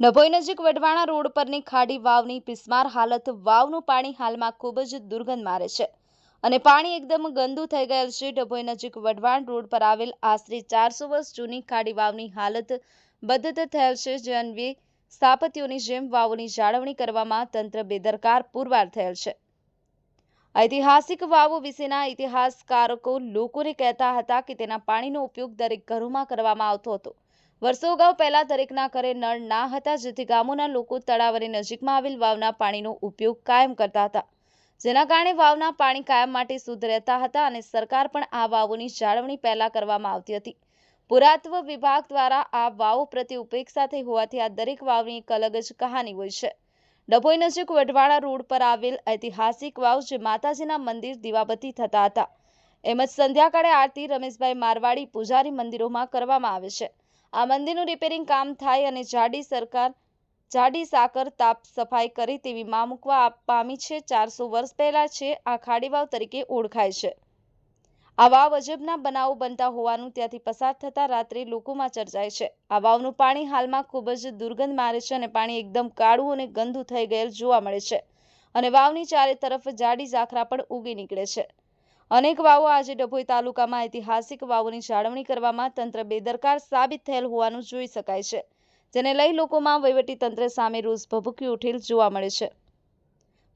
ડભોઈ નજીક વઢવાણા રોડ પરની ખાડી વાવની પિસ્માર હાલત વાવનું પાણી હાલમાં ખૂબ જ દુર્ગંધ મારે છે. અને પાણી એકદમ ગંદુ થઈ ગયેલ છે. ડભોઈ નજીક વઢવાણ રોડ પર આવેલ આશરે ચારસો વર્ષ જૂની ખાડી વાવની હાલત બદત થયેલ છે. જે અન્વયે સ્થાપત્યોની જેમ વાવોની જાળવણી કરવામાં તંત્ર બેદરકાર પુરવાર થયેલ છે. ઐતિહાસિક વાવો વિશેના ઇતિહાસકારકો લોકોને કહેતા હતા કે તેના પાણીનો ઉપયોગ દરેક ઘરોમાં કરવામાં આવતો હતો. વર્ષો અગાઉ પહેલા દરેકના ઘરે નળ ના હતા, જેથી ગામોના લોકો તળાવ અને નજીકમાં આવેલ વાવના પાણીનો ઉપયોગ કાયમ કરતા હતા. જેના કારણે વાવના પાણી કાયમ માટે શુદ્ધ રહેતા હતા અને સરકાર પણ આ વાવોની જાળવણી પહેલા કરવામાં આવતી હતી. પુરાતત્વ વિભાગ દ્વારા આ વાવો પ્રત્યે ઉપેક્ષા થઈ હોવાથી આ દરેક વાવની એક અલગ જ કહાની હોય છે. ડભોઈ નજીક વઢવાડા રોડ પર આવેલ ઐતિહાસિક વાવ, જે માતાજીના મંદિર દીવાબત્તી થતા હતા. એમ જ સંધ્યાકાળે આરતી રમેશભાઈ મારવાડી પૂજારી મંદિરોમાં કરવામાં આવે છે. આ મંદિરનું રિપેરિંગ કામ થાય અને જાડી સરકાર, જાડી સાકર તાપ સફાઈ કરી તેવી માં મૂકવા પામી છે. ચારસો વર્ષ પહેલા છે. આ ખાડીવાવ તરીકે ઓળખાય છે. આ વાવ અજબના બનાવો બનતા હોવાનું ત્યાંથી પસાર થતા રાત્રે લોકોમાં ચર્ચાય છે. આ વાવનું પાણી હાલમાં ખૂબ જ દુર્ગંધ મારે છે અને પાણી એકદમ કાળું અને ગંદુ થઈ ગયેલ જોવા મળે છે. અને વાવની ચારે તરફ જાડી ઝાખરા પણ ઉગી નીકળે છે. અનેક વાવો આજે ડભોઈ તાલુકામાં ઐતિહાસિક વાવોની જાળવણી કરવામાં તંત્ર બેદરકાર સાબિત થયેલ હોવાનું જોઈ શકાય છે જેને લઈ લોકોમાં વહીવટી તંત્ર સામે રોષ ભભૂકી ઉઠેલ જોવા મળે છે.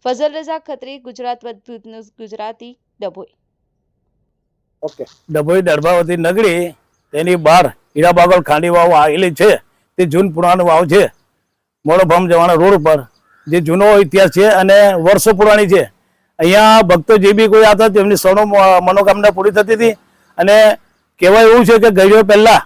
ફઝલ રઝા ખત્રી ગુજરાત અદ્ભુત ન્યૂઝ ગુજરાતી ડભોઈ. ઓકે. ડભોઈ દરબાવતી નગરી તેની બહાર હીરાબાગલ ખાંડી વાવ આવેલી છે તે જૂન પુરાણ વાવ છે. મોડોભામ જવાના રોડ ઉપર જે જૂનો ઇતિહાસ છે અને વર્ષો પુરાણી છે અહીંયા ભક્તો જે બી કોઈ આવતા તેમની સૌનો મનોકામના પૂરી થતી હતી. અને કહેવાય એવું છે કે ગયો પહેલા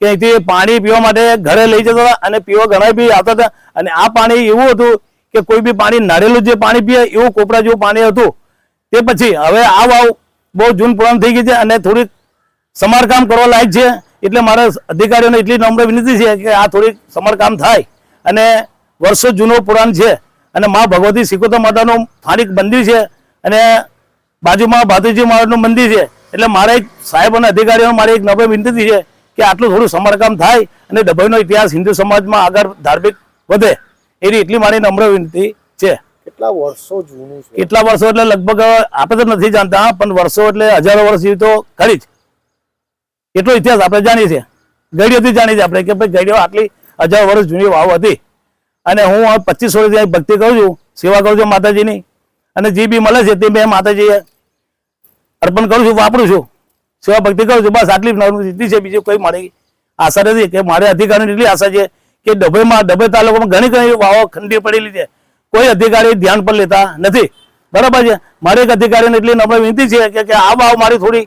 કે અહીંથી પાણી પીવા માટે ઘરે લઈ જતા હતા અને પીવા ઘણા બી આવતા હતા. અને આ પાણી એવું હતું કે કોઈ બી પાણી નાળેલું જે પાણી પીએ, એવું કોપરા જેવું પાણી હતું. તે પછી હવે આ વાવ બહુ જૂન પુરાણ થઈ ગઈ છે અને થોડીક સમારકામ કરવા લાયક છે. એટલે મારા અધિકારીઓને એટલી નમ્ર વિનંતી છે કે આ થોડીક સમારકામ થાય. અને વર્ષો જૂનું પુરાણ છે. અને મા ભગવતી સિકોતર માતાનું સ્થાનિક મંદિર છે અને બાજુમાં ભાદુજી મહારાજનું મંદિર છે. એટલે મારે એક સાહેબ અને અધિકારીઓને મારી એક નમ્ર વિનંતી છે કે આટલું થોડું સમારકામ થાય અને ડભોઈનો ઇતિહાસ હિન્દુ સમાજમાં આગળ ધાર્મિક વધે. એવી એટલી મારી નમ્ર વિનંતી છે. કેટલા વર્ષો જૂનું છે? કેટલા વર્ષો એટલે લગભગ આપણે તો નથી જાણતા પણ વર્ષો એટલે હજારો વર્ષ તો ખરી જ. એટલો ઇતિહાસ આપણે જાણીએ છીએ. ગઈડીઓથી જાણીએ છીએ આપણે કે ભાઈ ગઈડીઓ આટલી હજાર વર્ષ જૂની વાવ હતી. અને હું આ પચીસ વર્ષથી ભક્તિ કરું છું, સેવા કરું છું માતાજીની. અને જે બી મળે છે તે મેં માતાજી અર્પણ કરું છું, વાપરું છું. સેવા ભક્તિ કરું છું, બસ આટલી સ્થિતિ છે. બીજું કોઈ મારી આશા નથી કે મારે અધિકારીની એટલી આશા છે કે ડભોઈમાં, ડભોઈ તાલુકામાં ઘણી ઘણી વાવો ખંડી પડેલી છે. કોઈ અધિકારી ધ્યાન પર લેતા નથી. બરાબર છે? મારી એક અધિકારીને એટલી નમ્ર વિનંતી છે કે આ વાવ મારી થોડી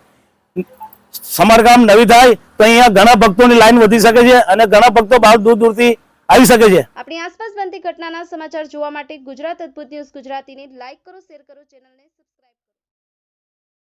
સમારકામ નવી થાય, તો અહીંયા ઘણા ભક્તોની લાઈન વધી શકે છે અને ઘણા ભક્તો બહાર દૂર દૂરથી આવી શકે છે. આપણી આસપાસ બનતી ઘટનાના સમાચાર જોવા માટે ગુજરાત અદ્ભુત ન્યૂઝ ગુજરાતીને લાઈક કરો, શેર કરો, ચેનલને